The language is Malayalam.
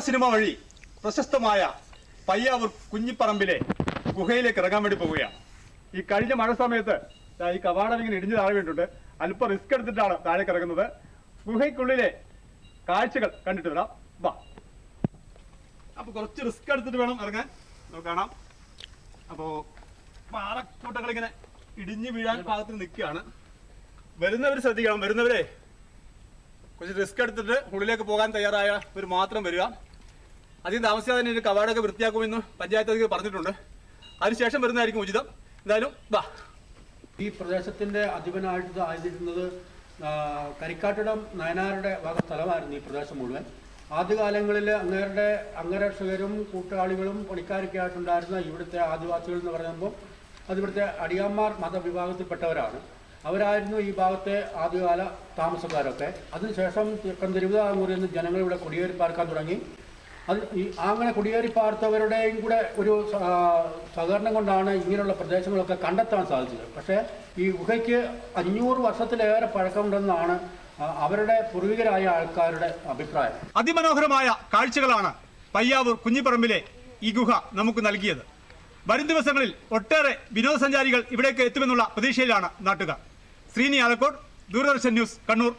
സിനിമ വഴി പ്രശസ്തമായ പയ്യാവൂർ കുഞ്ഞിപ്പറമ്പിലെ ഗുഹയിലേക്ക് ഇറങ്ങാൻ വേണ്ടി പോവുകയാണ്. ഈ കഴിഞ്ഞ മഴ സമയത്ത് ഈ കവാടം ഇങ്ങനെ ഇടിഞ്ഞു താഴെ വീണിട്ടുണ്ട്. അല്പം റിസ്ക് എടുത്തിട്ടാണ് താഴെ ഇറങ്ങുന്നത്. ഗുഹയ്ക്കുള്ളിലെ കാഴ്ചകൾ കണ്ടിട്ട് വരാം. വാ. അപ്പൊ കുറച്ച് റിസ്ക് എടുത്തിട്ട് വേണം ഇറങ്ങാൻ. നമുക്ക് കാണാം. അപ്പോ പാറക്കൂട്ടങ്ങൾ ഇങ്ങനെ ഇടിഞ്ഞു വീഴാൻ പാകത്തിൽ നിൽക്കുകയാണ്. വരുന്നവർ ശ്രദ്ധിക്കണം. വരുന്നവരെ കുറച്ച് റിസ്ക് എടുത്തിട്ട് ഉള്ളിലേക്ക് പോകാൻ തയ്യാറായവർ മാത്രം വരിക. അധികം താമസിയാതെ തന്നെ കവാടൊക്കെ വൃത്തിയാക്കുമെന്ന് പഞ്ചായത്ത് അധികൃതർ പറഞ്ഞിട്ടുണ്ട്. അതിനുശേഷം വരുന്നതായിരിക്കും ഉചിതം. എന്തായാലും വാ. ഈ പ്രദേശത്തിന്റെ അധിപനായിട്ട് ആയിരുന്നത് കരിക്കാട്ടിടം നയനാരുടെ വക സ്ഥലമായിരുന്നു ഈ പ്രദേശം മുഴുവൻ. ആദ്യകാലങ്ങളിൽ അങ്ങേരുടെ അംഗരക്ഷകരും കൂട്ടാളികളും പണിക്കാരൊക്കെ ആയിട്ടുണ്ടായിരുന്ന ഇവിടുത്തെ ആദിവാസികൾ എന്ന് പറയുമ്പോൾ അത് ഇവിടുത്തെ അടിയാന്മാർ മതവിഭാഗത്തിൽപ്പെട്ടവരാണ്. അവരായിരുന്നു ഈ ഭാഗത്തെ ആദ്യകാല താമസക്കാരൊക്കെ. അതിനുശേഷം തിരുവിതാംകൂറിൽ നിന്ന് ജനങ്ങൾ ഇവിടെ കുടിയേറി പാർക്കാൻ തുടങ്ങി. അത് ഈ അങ്ങനെ കുടിയേറി പാർത്തവരുടെയും കൂടെ ഒരു സഹകരണം കൊണ്ടാണ് ഇങ്ങനെയുള്ള പ്രദേശങ്ങളൊക്കെ കണ്ടെത്താൻ സാധിച്ചത്. പക്ഷേ ഈ ഗുഹയ്ക്ക് അഞ്ഞൂറ് വർഷത്തിലേറെ പഴക്കമുണ്ടെന്നാണ് അവരുടെ പൂർവികരായ ആൾക്കാരുടെ അഭിപ്രായം. അതിമനോഹരമായ കാഴ്ചകളാണ് പയ്യാവൂർ കുഞ്ഞിപ്പറമ്പിലെ ഈ ഗുഹ നമുക്ക് നൽകിയത്. വരും ദിവസങ്ങളിൽ ഒട്ടേറെ വിനോദസഞ്ചാരികൾ ഇവിടേക്ക് എത്തുമെന്നുള്ള പ്രതീക്ഷയിലാണ് നാട്ടുകാർ. ശ്രീനി ആലക്കോട് ദൂരദർശൻ ന്യൂസ് കണ്ണൂർ.